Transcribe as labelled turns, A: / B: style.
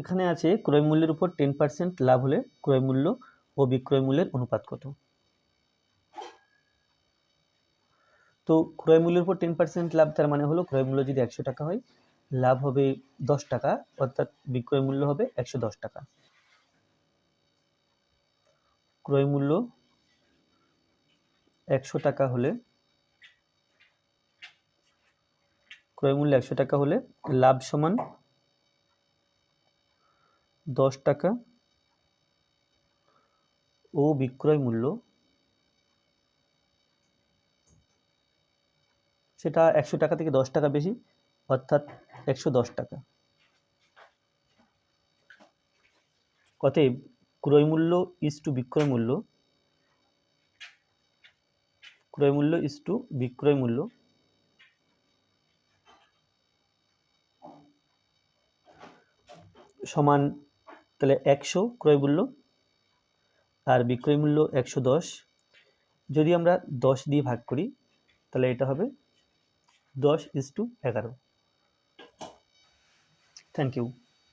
A: এখানে আছে ক্রয় মূল্যের উপর টেন পার্সেন্ট লাভ হলে ক্রয় মূল্য ও বিক্রয় মূল্যের অনুপাত কত? তো ক্রয় মূল্যের উপর টেন পার্সেন্ট লাভ তার মানে হলো ক্রয় মূল্য যদি একশো টাকা হয়, লাভ হবে দশ টাকা, অর্থাৎ বিক্রয় মূল্য হবে একশো দশ টাকা। ক্রয় মূল্য একশো টাকা হলে, ক্রয় মূল্য একশো টাকা হলে লাভ সমান দশ টাকা ও বিক্রয় মূল্য। সেটা একশো টাকা থেকে দশ টাকা বেশি, অর্থাৎ একশো দশ টাকা। অতএব ক্রয় মূল্য ইস টু বিক্রয় মূল্য। ক্রয় মূল্য ইস টু বিক্রয় মূল্য। সমান তাহলে একশো ক্রয় মূল্য আর বিক্রয় মূল্য একশো দশ। যদি আমরা দশ দিয়ে ভাগ করি, তাহলে এটা হবে দশ ইস টু এগারো। Thank you.